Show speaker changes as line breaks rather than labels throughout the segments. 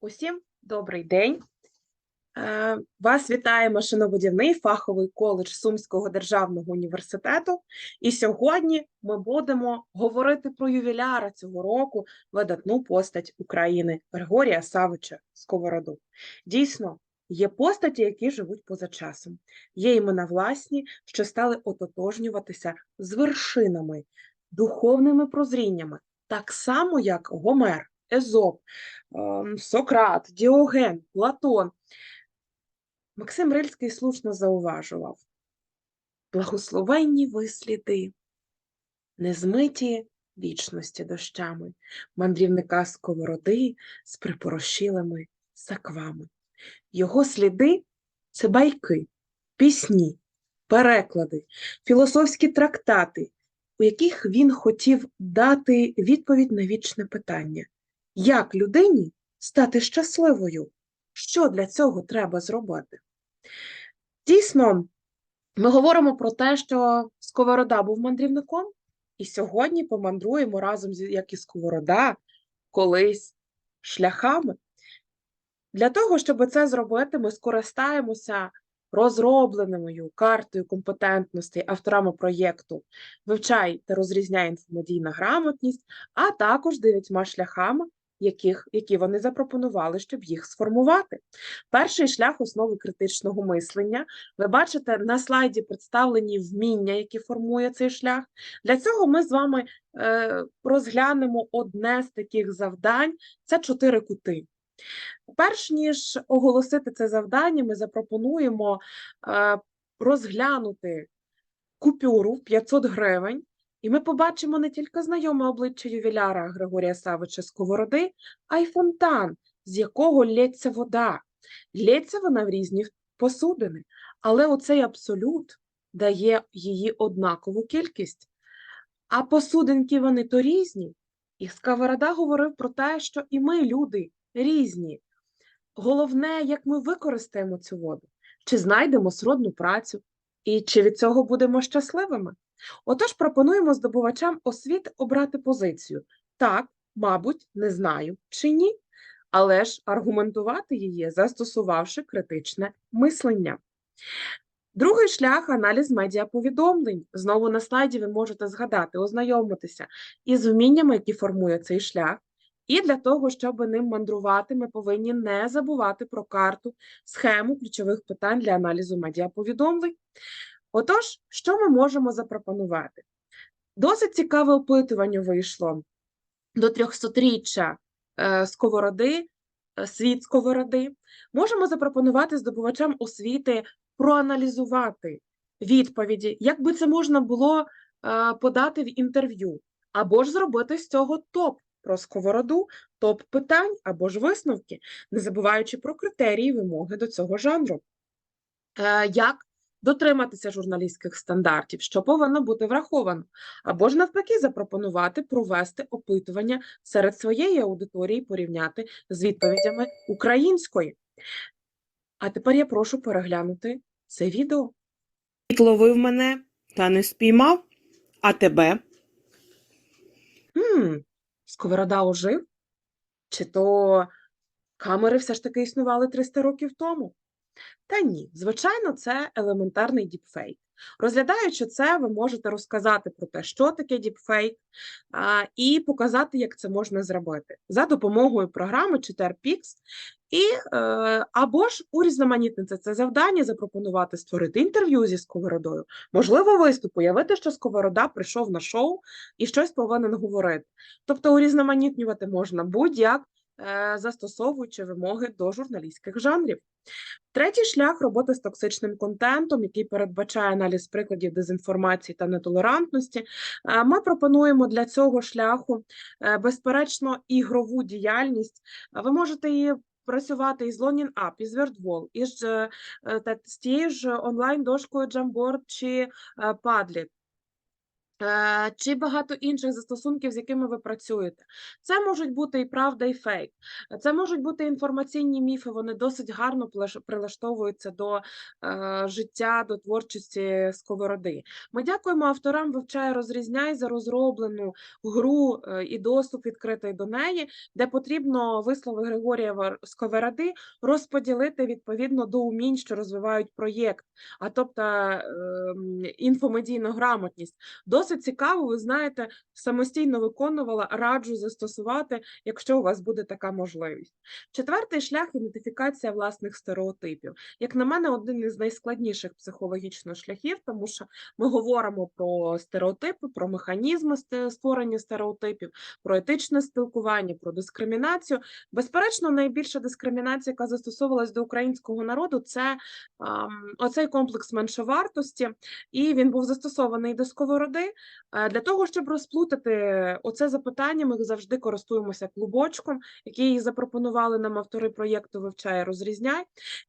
Усім добрий день. Е, Вас вітає машинобудівний фаховий коледж Сумського державного університету. І сьогодні ми будемо говорити про ювіляра цього року, видатну постать України Григорія Савича Сковороду. Дійсно, є постаті, які живуть поза часом. Є імена власні, що стали ототожнюватися з вершинами, духовними прозріннями, так само як Гомер, Езоп, ем, Сократ, Діоген, Платон. Максим Рильський слушно зауважував: благословенні ви сліди, незмиті вічності дощами, мандрівника сковороди з припорошілими саквами. Його сліди це байки, пісні, переклади, філософські трактати, у яких він хотів дати відповідь на вічне питання. Як людині стати щасливою? Що для цього треба зробити? Дійсно, ми говоримо про те, що Сковорода був мандрівником, і сьогодні помандруємо разом, як і Сковорода, колись шляхами. Для того, щоб це зробити, ми скористаємося розробленою картою компетентностей авторами проєкту Вивчай та розрізняй інформедійна грамотність, а також дев'ятьма шляхами, яких, які вони запропонували, щоб їх сформувати. Перший шлях основи критичного мислення. Ви бачите, на слайді представлені вміння, які формує цей шлях. Для цього ми з вами е, розглянемо одне з таких завдань це чотири кути. Перш ніж оголосити це завдання, ми запропонуємо е, розглянути купюру в 500 гривень, і ми побачимо не тільки знайоме обличчя ювіляра Григорія Савича Сковороди, а й фонтан, з якого лється вода. Лється вона в різні посудини, але оцей абсолют дає її однакову кількість. А посудинки вони то різні. І Сковорода говорив про те, що і ми, люди, різні. Головне, як ми використаємо цю воду, чи знайдемо сродну працю, і чи від цього будемо щасливими. Отож, пропонуємо здобувачам освіти обрати позицію. Так, мабуть, не знаю чи ні, але ж аргументувати її, застосувавши критичне мислення. Другий шлях аналіз медіаповідомлень. Знову на слайді ви можете згадати, ознайомитися із вміннями, які формує цей шлях. І для того, щоб ним мандрувати, ми повинні не забувати про карту, схему ключових питань для аналізу медіаповідомлень. Отож, що ми можемо запропонувати? Досить цікаве опитування вийшло до 300-річчя е, Сковороди, е, світ Сковороди. Можемо запропонувати здобувачам освіти проаналізувати відповіді, як би це можна було е, подати в інтерв'ю, або ж зробити з цього топ про сковороду, топ питань або ж висновки, не забуваючи про критерії вимоги до цього жанру. Е, Як дотриматися журналістських стандартів, що повинно бути враховано, або ж навпаки запропонувати провести опитування серед своєї аудиторії, порівняти з відповідями української. А тепер я прошу переглянути це відео.
Ловив мене та не спіймав, а тебе?
Хм, Сковорода ожив? Чи то камери все ж таки існували 300 років тому? Та ні, звичайно, це елементарний діпфейк. Розглядаючи це, ви можете розказати про те, що таке діпфейк, і показати, як це можна зробити. За допомогою програми ChiterPix, і е, або ж урізноманітнити це завдання, запропонувати створити інтерв'ю зі Сковородою, можливо, виступ, уявити, що Сковорода прийшов на шоу і щось повинен говорити. Тобто урізноманітнювати можна будь-як, застосовуючи вимоги до журналістських жанрів. Третій шлях роботи з токсичним контентом, який передбачає аналіз прикладів дезінформації та нетолерантності. Е, Ми пропонуємо для цього шляху, е, безперечно, ігрову діяльність. Е, Ви можете її працювати із Learning App, із WordWall, із е, е, з тією ж онлайн-дошкою Jamboard чи е, Padlet. Е, Чи багато інших застосунків, з якими ви працюєте. Це можуть бути і правда, і фейк. Е, Це можуть бути інформаційні міфи, вони досить гарно прилаштовуються до е, життя, до творчості сковороди. Ми дякуємо авторам «Вивчай, розрізняй» за розроблену гру е, і доступ відкритий до неї, де потрібно вислови Григорія Сковороди розподілити відповідно до умінь, що розвивають проєкт, а тобто ем, інфомедійну грамотність. Досить цікаво, ви знаєте, самостійно виконувала, раджу застосувати, якщо у вас буде така можливість. Четвертий шлях ідентифікація власних стереотипів. Як на мене, один із найскладніших психологічно шляхів, тому що ми говоримо про стереотипи, про механізми створення стереотипів, про етичне спілкування, про дискримінацію. Безперечно, найбільша дискримінація, яка застосовувалась до українського народу, це ам, оцей комплекс меншовартості, і він був застосований до сковороди. Е, Для того, щоб розплутати оце запитання, ми завжди користуємося клубочком, який запропонували нам автори проєкту Вивчає, розрізняй,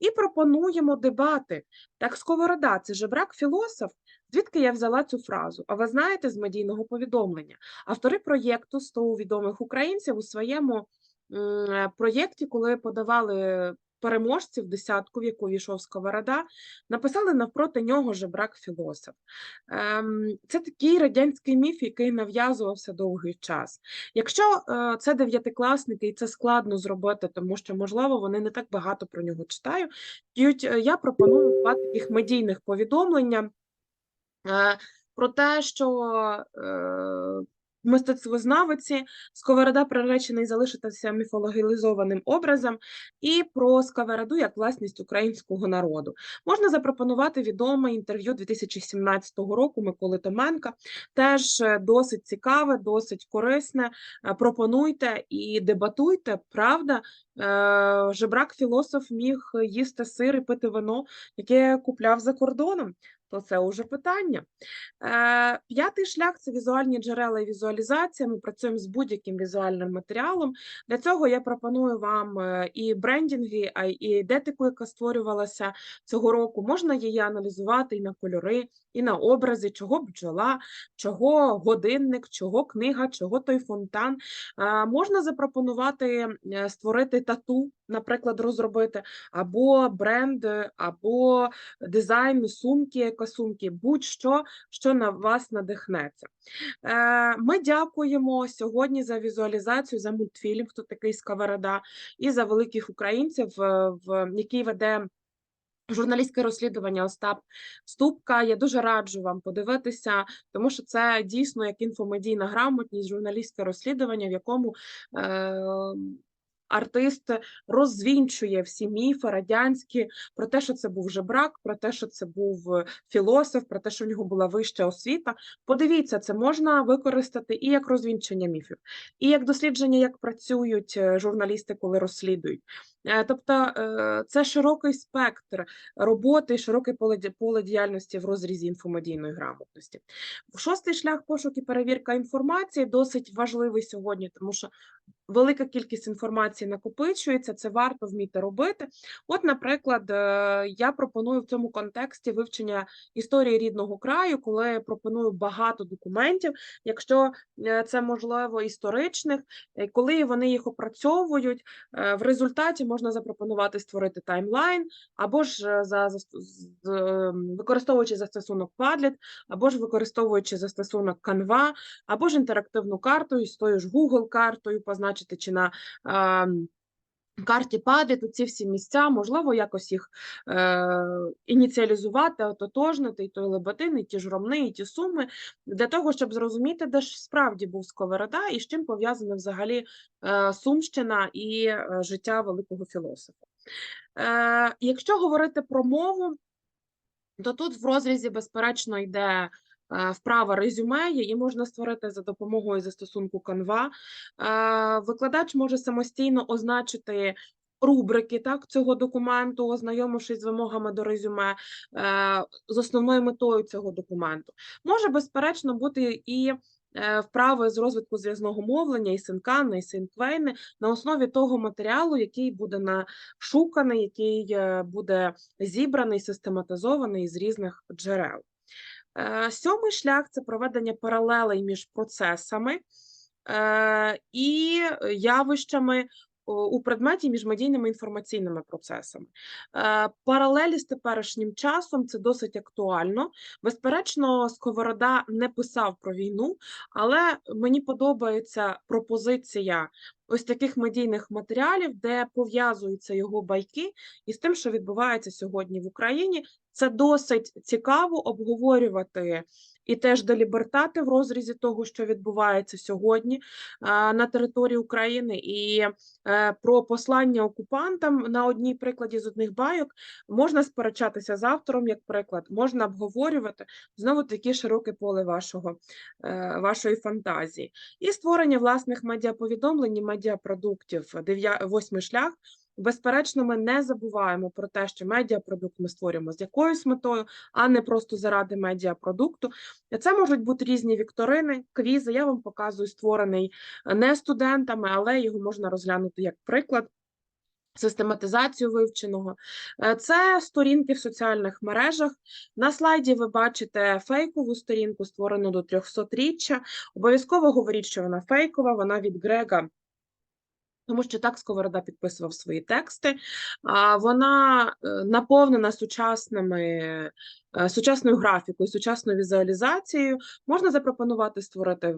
і пропонуємо дебати. Так, сковорода це же брак філософ. Звідки я взяла цю фразу? А ви знаєте з медійного повідомлення? Автори проєкту 100 відомих українців у своєму е, проєкті, коли подавали переможців десятку, в яку війшов Сковорода, написали навпроти нього же брак філософ. Ем, Це такий радянський міф, який нав'язувався довгий час. Якщо е, це дев'ятикласники, і це складно зробити, тому що, можливо, вони не так багато про нього читають, е, я пропоную два таких медійних повідомлення е, про те, що мистецтвознавиці Сковорода приречений залишитися міфологізованим образом, і про Сковороду як власність українського народу. Можна запропонувати відоме інтерв'ю 2017 року Миколи Томенка, теж е, досить цікаве, досить корисне. Е, Пропонуйте і дебатуйте, правда. Е, Жебрак філософ міг їсти сир і пити вино, яке купляв за кордоном. То це уже питання. Е, П'ятий шлях це візуальні джерела і візуалізація. Ми працюємо з будь-яким візуальним матеріалом. Для цього я пропоную вам е, і брендінги, і ідентику, яка створювалася цього року. Можна її аналізувати і на кольори, і на образи, чого бджола, чого годинник, чого книга, чого той фонтан. Е, Можна запропонувати створити тату, наприклад, розробити, або бренд, е, або дизайн сумки, екосумки, будь-що, що на вас надихнеться. Е, Ми дякуємо сьогодні за візуалізацію, за мультфільм, хто такий Сковорода, і за великих українців, е, який веде. Журналістське розслідування Остап Ступка. Я дуже раджу вам подивитися, тому що це дійсно як інфомедійна грамотність, журналістське розслідування, в якому артист розвінчує всі міфи радянські про те, що це був жебрак, про те, що це був е, філософ, про те, що в нього була вища освіта. Подивіться, це можна використати і як розвінчення міфів, і як дослідження, як працюють е, журналісти, коли розслідують. Е, Тобто це широкий спектр роботи, широке поле діяльності в розрізі інфомедійної грамотності. Шостий шлях пошук і перевірка інформації досить важливий сьогодні, тому що велика кількість інформації накопичується, це варто вміти робити. От, наприклад, е, я пропоную в цьому контексті вивчення історії рідного краю, коли я пропоную багато документів, якщо е, це можливо історичних, е, коли вони їх опрацьовують, в результаті можна запропонувати створити таймлайн, або ж за зас- з- ем, використовуючи застосунок Padlet, або ж використовуючи застосунок Canva, або ж інтерактивну карту із тою ж Google картою, позначити чи на ем, карті Padlet ці всі місця, можливо, якось їх е, ініціалізувати, ототожнити, і той Лебедин, і ті ж Ромни, і ті Суми, для того, щоб зрозуміти, де ж справді був Сковорода і з чим пов'язана взагалі е, Сумщина і е, життя великого філософа. Е, якщо говорити про мову, то тут в розрізі, безперечно, йде вправа резюме, її можна створити за допомогою застосунку Canva. Е, Викладач може самостійно означити рубрики так, цього документу, ознайомившись з вимогами до резюме, е, з основною метою цього документу. Може, безперечно, бути і е, вправи з розвитку зв'язного мовлення, і синкани, і синквейни на основі того матеріалу, який буде нашуканий, який е, буде зібраний, систематизований з різних джерел. Е, Сьомий шлях це проведення паралелей між процесами е, і явищами у предметі між медійними інформаційними процесами. Е, Паралелі з теперішнім часом це досить актуально. Безперечно, Сковорода не писав про війну, але мені подобається пропозиція ось таких медійних матеріалів, де пов'язуються його байки із тим, що відбувається сьогодні в Україні. Це досить цікаво обговорювати і теж делібертати в розрізі того, що відбувається сьогодні а, на території України, і е, про послання окупантам на одній прикладі з одних байок можна сперечатися з автором, як приклад, можна обговорювати знову таке широке поле вашого, е, вашої фантазії. І створення власних медіаповідомлень і медіапродуктів. Восьмий шлях. Безперечно, ми не забуваємо про те, що медіапродукт ми створюємо з якоюсь метою, а не просто заради медіапродукту. Це можуть бути різні вікторини, квізи. Я вам показую створений е, не студентами, але його можна розглянути як приклад. Систематизацію вивченого. Е, Це сторінки в соціальних мережах. На слайді ви бачите фейкову сторінку, створену до 300-річчя. Обов'язково говоріть, що вона фейкова, вона від Грега тому що так Сковорода підписував свої тексти. Вона е, наповнена сучасними, е, сучасною графікою, сучасною візуалізацією. Можна запропонувати створити е,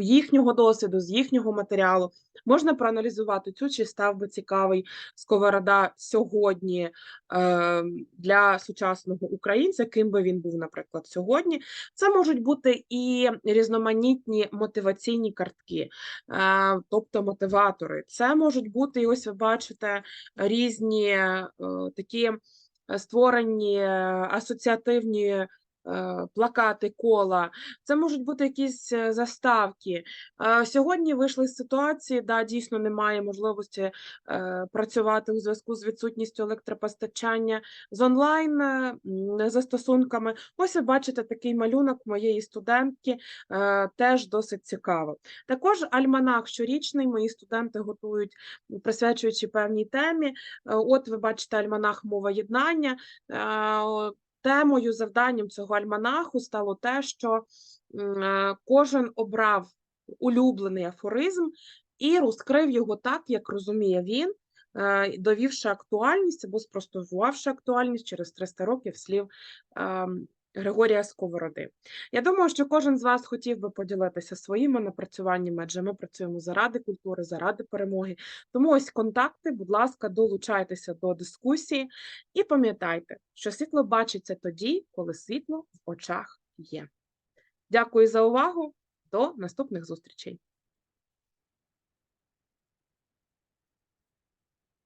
їхнього досвіду, з їхнього матеріалу. Можна проаналізувати цю, чи став би цікавий Сковорода сьогодні е, для сучасного українця, ким би він був, наприклад, сьогодні. Це можуть бути і різноманітні мотиваційні картки е, тобто мотиватори. Це можуть бути, і ось ви бачите, різні е, такі е, створені е, асоціативні плакати, кола. Це можуть бути якісь е, заставки. Е, Сьогодні вийшли з ситуації, да, дійсно немає можливості е, працювати у зв'язку з відсутністю електропостачання з онлайн е, застосунками. Ось ви бачите такий малюнок моєї студентки, е, теж досить цікаво. Також альманах щорічний мої студенти готують, присвячуючи певній темі. Е, От ви бачите альманах мова єднання. Темою, завданням цього альманаху стало те, що е, кожен обрав улюблений афоризм і розкрив його так, як розуміє він, е, довівши актуальність або спростувавши актуальність через 300 років слів ем, Григорія Сковороди. Я думаю, що кожен з вас хотів би поділитися своїми напрацюваннями, адже ми працюємо заради культури, заради перемоги. Тому ось контакти, будь ласка, долучайтеся до дискусії і пам'ятайте, що світло бачиться тоді, коли світло в очах є. Дякую за увагу. До наступних зустрічей.